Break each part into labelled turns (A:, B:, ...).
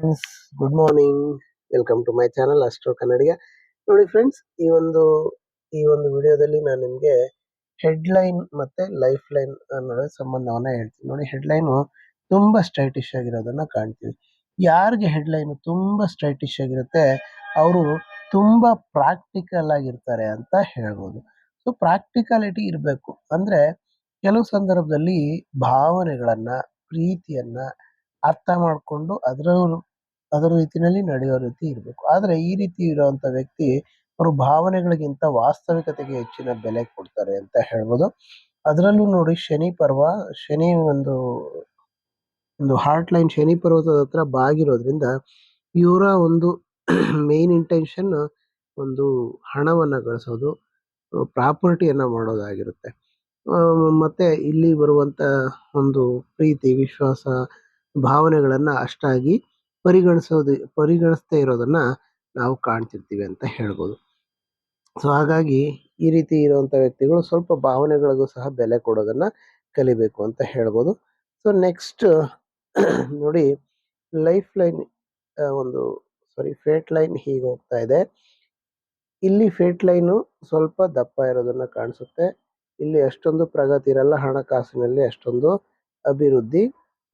A: Friends good morning welcome to my channel astro Kannadiga ನೋಡಿ friends ಈ ಒಂದು ಈ ಒಂದು ವಿಡಿಯೋದಲ್ಲಿ ನಾನು ನಿಮಗೆ ಹೆಡ್ಲೈನ್ ಮತ್ತೆ ಲೈಫ್ ಲೈನ್ ಅನ್ನೋ ಸಂಬಂಧವನ್ನ ಹೇಳ್ತೀನಿ. ನೋಡಿ ಹೆಡ್ಲೈನು ತುಂಬಾ ಸ್ಟ್ರೈಟಿಶ್ ಆಗಿರೋದನ್ನ ಕಾಣ್ತೀವಿ. ಯಾರಿಗೆ ಹೆಡ್ಲೈನ್ ತುಂಬಾ ಸ್ಟ್ರೈಟಿಶ್ ಆಗಿರುತ್ತೆ, ಅವರು ತುಂಬಾ ಪ್ರಾಕ್ಟಿಕಲ್ ಆಗಿರ್ತಾರೆ ಅಂತ ಹೇಳ್ಬೋದು. ಸೊ ಪ್ರಾಕ್ಟಿಕಾಲಿಟಿ ಇರಬೇಕು. ಅಂದ್ರೆ, ಕೆಲವು ಸಂದರ್ಭದಲ್ಲಿ ಭಾವನೆಗಳನ್ನ, ಪ್ರೀತಿಯನ್ನ ಅರ್ಥ ಮಾಡಿಕೊಂಡು ಅದರ ಅದರ ರೀತಿಯಲ್ಲಿ ನಡೆಯೋ ರೀತಿ ಇರಬೇಕು. ಆದರೆ ಈ ರೀತಿ ಇರುವಂತ ವ್ಯಕ್ತಿ ಅವರು ಭಾವನೆಗಳಿಗಿಂತ ವಾಸ್ತವಿಕತೆಗೆ ಹೆಚ್ಚಿನ ಬೆಲೆ ಕೊಡ್ತಾರೆ ಅಂತ ಹೇಳ್ಬೋದು. ಅದರಲ್ಲೂ ನೋಡಿ ಶನಿ ಪರ್ವ, ಶನಿ ಒಂದು ಒಂದು ಹಾರ್ಟ್ ಲೈನ್ ಶನಿ ಪರ್ವತದ ಹತ್ರ ಬಾಗಿರೋದ್ರಿಂದ ಇವರ ಒಂದು ಮೇನ್ ಇಂಟೆನ್ಷನ್ ಒಂದು ಹಣವನ್ನು ಗಳಿಸೋದು, ಪ್ರಾಪರ್ಟಿಯನ್ನು ಮಾಡೋದಾಗಿರುತ್ತೆ. ಮತ್ತೆ ಇಲ್ಲಿ ಬರುವಂತ ಒಂದು ಪ್ರೀತಿ, ವಿಶ್ವಾಸ, ಭಾವನೆಗಳನ್ನು ಅಷ್ಟಾಗಿ ಪರಿಗಣಿಸೋದು ಪರಿಗಣಿಸ್ತಾ ಇರೋದನ್ನ ನಾವು ಕಾಣ್ತಿರ್ತೀವಿ ಅಂತ ಹೇಳ್ಬೋದು. ಸೊ ಹಾಗಾಗಿ ಈ ರೀತಿ ಇರುವಂಥ ವ್ಯಕ್ತಿಗಳು ಸ್ವಲ್ಪ ಭಾವನೆಗಳಿಗೂ ಸಹ ಬೆಲೆ ಕೊಡೋದನ್ನ ಕಲಿಬೇಕು ಅಂತ ಹೇಳ್ಬೋದು. ಸೊ ನೆಕ್ಸ್ಟ್ ನೋಡಿ ಲೈಫ್ ಲೈನ್ ಒಂದು ಸಾರಿ ಫೇಟ್ ಲೈನ್ ಹೀಗೆ ಹೋಗ್ತಾ ಇದೆ. ಇಲ್ಲಿ ಫೇಟ್ ಲೈನು ಸ್ವಲ್ಪ ದಪ್ಪ ಇರೋದನ್ನ ಕಾಣಿಸುತ್ತೆ. ಇಲ್ಲಿ ಅಷ್ಟೊಂದು ಪ್ರಗತಿ ಇರಲ್ಲ, ಹಣಕಾಸಿನಲ್ಲಿ ಅಷ್ಟೊಂದು ಅಭಿವೃದ್ಧಿ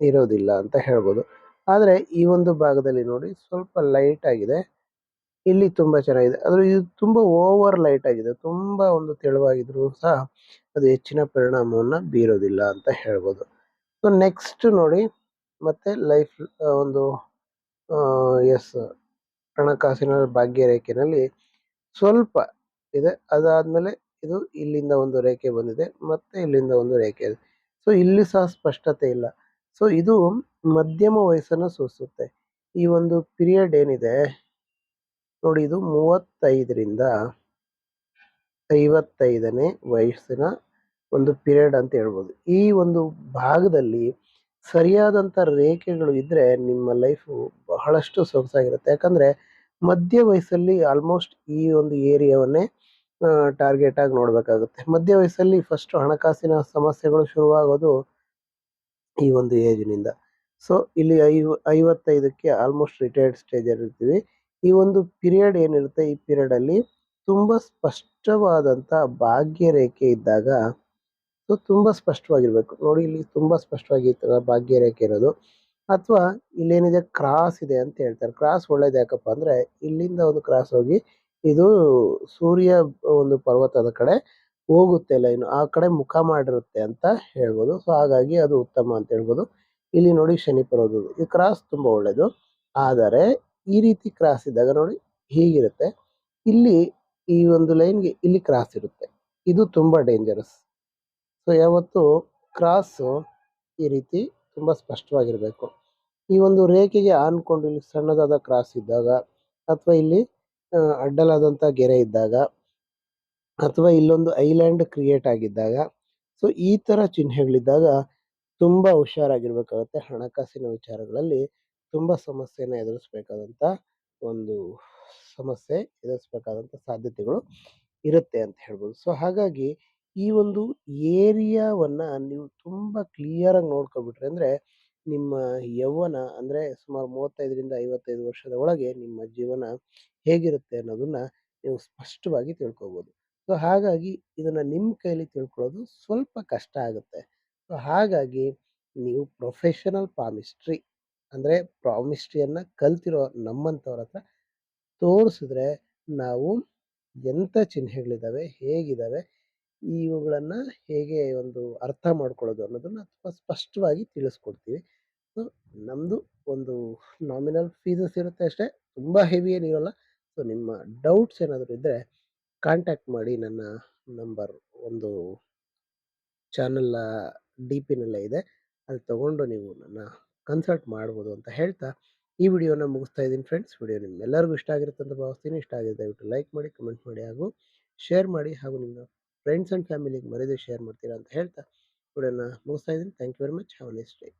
A: ಇರೋದಿಲ್ಲ ಅಂತ ಹೇಳ್ಬೋದು. ಆದ್ರೆ ಈ ಒಂದು ಭಾಗದಲ್ಲಿ ನೋಡಿ ಸ್ವಲ್ಪ ಲೈಟ್ ಆಗಿದೆ. ಇಲ್ಲಿ ತುಂಬಾ ಚೆನ್ನಾಗಿದೆ. ಆದರೆ ಇದು ತುಂಬಾ ಓವರ್ ಲೈಟ್ ಆಗಿದೆ. ತುಂಬಾ ಒಂದು ತೆಳುವಾಗಿದ್ರೂ ಸಹ ಅದು ಹೆಚ್ಚಿನ ಪರಿಣಾಮವನ್ನು ಬೀರೋದಿಲ್ಲ ಅಂತ ಹೇಳ್ಬೋದು. ಸೊ ನೆಕ್ಸ್ಟ್ ನೋಡಿ ಮತ್ತೆ ಲೈಫ್ ಒಂದು ಎಸ್ ಹಣಕಾಸಿನ ಭಾಗ್ಯ ರೇಖೆನಲ್ಲಿ ಸ್ವಲ್ಪ ಇದೆ. ಅದಾದ್ಮೇಲೆ ಇದು ಇಲ್ಲಿಂದ ಒಂದು ರೇಖೆ ಬಂದಿದೆ. ಮತ್ತೆ ಇಲ್ಲಿಂದ ಒಂದು ರೇಖೆ ಇದೆ. ಸೊ ಇಲ್ಲಿ ಸಹ ಸ್ಪಷ್ಟತೆ ಇಲ್ಲ. ಸೊ ಇದು ಮಧ್ಯಮ ವಯಸ್ಸನ್ನು ಸೂಚಿಸುತ್ತೆ ಈ ಒಂದು ಪಿರಿಯಡ್ ಏನಿದೆ? ನೋಡಿ, ಇದು ಮೂವತ್ತೈದರಿಂದ ಐವತ್ತೈದನೇ ವಯಸ್ಸಿನ ಒಂದು ಪಿರಿಯಡ್ ಅಂತ ಹೇಳ್ಬೋದು. ಈ ಒಂದು ಭಾಗದಲ್ಲಿ ಸರಿಯಾದಂಥ ರೇಖೆಗಳು ಇದ್ದರೆ ನಿಮ್ಮ ಲೈಫು ಬಹಳಷ್ಟು ಸೊಗಸಾಗಿರುತ್ತೆ. ಯಾಕಂದ್ರೆ ಮಧ್ಯ ವಯಸ್ಸಲ್ಲಿ ಆಲ್ಮೋಸ್ಟ್ ಈ ಒಂದು ಏರಿಯಾವನ್ನೇ ಟಾರ್ಗೆಟ್ ಆಗಿ ನೋಡಬೇಕಾಗುತ್ತೆ. ಮಧ್ಯ ವಯಸ್ಸಲ್ಲಿ ಫಸ್ಟು ಹಣಕಾಸಿನ ಸಮಸ್ಯೆಗಳು ಶುರುವಾಗೋದು ಈ ಒಂದು ಏಜ್ನಿಂದ. ಸೊ ಇಲ್ಲಿ ಐವ, ಐವತ್ತೈದಕ್ಕೆ ಆಲ್ಮೋಸ್ಟ್ ರಿಟೈರ್ಡ್ ಸ್ಟೇಜ್ ಇರ್ತೀವಿ ಈ ಒಂದು ಪಿರಿಯಡ್ ಏನಿರುತ್ತೆ? ಈ ಪಿರಿಯಡ್ ಅಲ್ಲಿ ತುಂಬಾ ಸ್ಪಷ್ಟವಾದಂತ ಭಾಗ್ಯ ರೇಖೆ ಇದ್ದಾಗ ಸೊ ತುಂಬಾ ಸ್ಪಷ್ಟವಾಗಿರ್ಬೇಕು. ನೋಡಿ, ಇಲ್ಲಿ ತುಂಬಾ ಸ್ಪಷ್ಟವಾಗಿ ಭಾಗ್ಯ ರೇಖೆ ಇರೋದು. ಅಥವಾ ಇಲ್ಲೇನಿದೆ? ಕ್ರಾಸ್ ಇದೆ ಅಂತ ಹೇಳ್ತಾರೆ. ಕ್ರಾಸ್ ಒಳ್ಳೇದು ಯಾಕಪ್ಪ ಅಂದ್ರೆ ಇಲ್ಲಿಂದ ಒಂದು ಕ್ರಾಸ್ ಹೋಗಿ, ಇದು ಸೂರ್ಯ ಒಂದು ಪರ್ವತದ ಕಡೆ ಹೋಗುತ್ತೆ ಲೈನ್, ಆ ಕಡೆ ಮುಖ ಮಾಡಿರುತ್ತೆ ಅಂತ ಹೇಳ್ಬೋದು. ಸೊ ಹಾಗಾಗಿ ಅದು ಉತ್ತಮ ಅಂತ ಹೇಳ್ಬೋದು. ಇಲ್ಲಿ ನೋಡಿ ಶನಿ ಪರೋದು ಈ ಕ್ರಾಸ್ ತುಂಬಾ ಒಳ್ಳೆಯದು ಆದರೆ ಈ ರೀತಿ ಕ್ರಾಸ್ ಇದ್ದಾಗ ನೋಡಿ ಹೀಗಿರುತ್ತೆ. ಇಲ್ಲಿ ಈ ಒಂದು ಲೈನ್ಗೆ ಇಲ್ಲಿ ಕ್ರಾಸ್ ಇರುತ್ತೆ. ಇದು ತುಂಬಾ ಡೇಂಜರಸ್ ಸೊ ಯಾವತ್ತು ಕ್ರಾಸ್ ಈ ರೀತಿ ತುಂಬಾ ಸ್ಪಷ್ಟವಾಗಿರಬೇಕು. ಈ ಒಂದು ರೇಖೆಗೆ ಆನ್ಕೊಂಡು ಇಲ್ಲಿ ಸಣ್ಣದಾದ ಕ್ರಾಸ್ ಇದ್ದಾಗ ಅಥವಾ ಇಲ್ಲಿ ಅಡ್ಡಲಾದಂಥ ಗೆರೆ ಇದ್ದಾಗ ಅಥವಾ ಇಲ್ಲೊಂದು ಐಲ್ಯಾಂಡ್ ಕ್ರಿಯೇಟ್ ಆಗಿದ್ದಾಗ, ಸೊ ಈ ತರ ಚಿಹ್ನೆಗಳಿದ್ದಾಗ ತುಂಬಾ ಹುಷಾರಾಗಿರ್ಬೇಕಾಗುತ್ತೆ. ಹಣಕಾಸಿನ ವಿಚಾರಗಳಲ್ಲಿ ತುಂಬಾ ಸಮಸ್ಯೆನ ಎದುರಿಸಬೇಕಾದಂತ ಒಂದು ಸಮಸ್ಯೆ ಎದುರಿಸಬೇಕಾದಂತ ಸಾಧ್ಯತೆಗಳು ಇರುತ್ತೆ ಅಂತ ಹೇಳ್ಬೋದು. ಸೊ ಹಾಗಾಗಿ ಈ ಒಂದು ಏರಿಯಾವನ್ನ ನೀವು ತುಂಬಾ ಕ್ಲಿಯರ್ ಆಗಿ ನೋಡ್ಕೊಬಿಟ್ರೆ ಅಂದ್ರೆ ನಿಮ್ಮ ಯೌವನ ಅಂದ್ರೆ ಸುಮಾರು ಮೂವತ್ತೈದರಿಂದ ಐವತ್ತೈದು ವರ್ಷದ ಒಳಗೆ ನಿಮ್ಮ ಜೀವನ ಹೇಗಿರುತ್ತೆ ಅನ್ನೋದನ್ನ ನೀವು ಸ್ಪಷ್ಟವಾಗಿ ತಿಳ್ಕೊಬೋದು. ಸೊ, ಹಾಗಾಗಿ ಇದನ್ನ ನಿಮ್ಮ ಕೈಲಿ ತಿಳ್ಕೊಳ್ಳೋದು ಸ್ವಲ್ಪ ಕಷ್ಟ ಆಗುತ್ತೆ. ಸೊ, ಹಾಗಾಗಿ ನೀವು ಪ್ರೊಫೆಷನಲ್ ಪಾಮಿಸ್ಟ್ರಿ ಅಂದ್ರೆ ಪ್ರಾಮಿಸ್ಟ್ರಿಯನ್ನು ಕಲ್ತಿರೋ ನಮ್ಮಂಥವ್ರ ಹತ್ರ ತೋರಿಸಿದ್ರೆ ನಾವು ಎಂಥ ಚಿಹ್ನೆಗಳಿದ್ದಾವೆ ಹೇಗಿದಾವೆ, ಇವುಗಳನ್ನು ಹೇಗೆ ಒಂದು ಅರ್ಥ ಮಾಡ್ಕೊಳ್ಳೋದು ಅನ್ನೋದನ್ನ ತುಂಬ ಸ್ಪಷ್ಟವಾಗಿ ತಿಳಿಸ್ಕೊಡ್ತೀವಿ. ಸೊ, ನಮ್ದು ಒಂದು ನಾಮಿನಲ್ ಫೀಸಸ್ ಇರುತ್ತೆ ಅಷ್ಟೇ, ತುಂಬಾ ಹೆವಿ ಏನಿರಲ್ಲ. ಸೊ, ನಿಮ್ಮ ಡೌಟ್ಸ್ ಏನಾದರೂ ಇದ್ದರೆ ಕಾಂಟ್ಯಾಕ್ಟ್ ಮಾಡಿ ನನ್ನ ನಂಬರ್ ಒಂದು ಚಾನಲ್ ಡಿ ಪಿನಲ್ಲೇ ಇದೆ. ಅಲ್ಲಿ ತಗೊಂಡು ನೀವು ನನ್ನ ಕನ್ಸಲ್ಟ್ ಮಾಡ್ಬೋದು ಅಂತ ಹೇಳ್ತಾ, ಈ ವಿಡಿಯೋನ ಮುಗಿಸ್ತಾ ಇದ್ದೀನಿ ಫ್ರೆಂಡ್ಸ್ ವಿಡಿಯೋ ನಿಮ್ಮೆಲ್ಲರಿಗೂ ಇಷ್ಟ ಆಗಿರುತ್ತೆ ಅಂತ ಭಾವಿಸ್ತೀನಿ. ಇಷ್ಟ ಆಗಿದೆ ದಯವಿಟ್ಟು ಲೈಕ್ ಮಾಡಿ ಕಮೆಂಟ್ ಮಾಡಿ ಹಾಗೂ ಶೇರ್ ಮಾಡಿ ಹಾಗೂ ನಿಮ್ಮ ಫ್ರೆಂಡ್ಸ್ ಆ್ಯಂಡ್ ಫ್ಯಾಮಿಲಿಗೆ ಮರೆಯದೆ ಶೇರ್ ಮಾಡ್ತೀರಾ ಅಂತ ಹೇಳ್ತಾ, ವಿಡಿಯೋನ ಮುಗಿಸ್ತಾ ಇದ್ದೀನಿ. Thank you very much have next day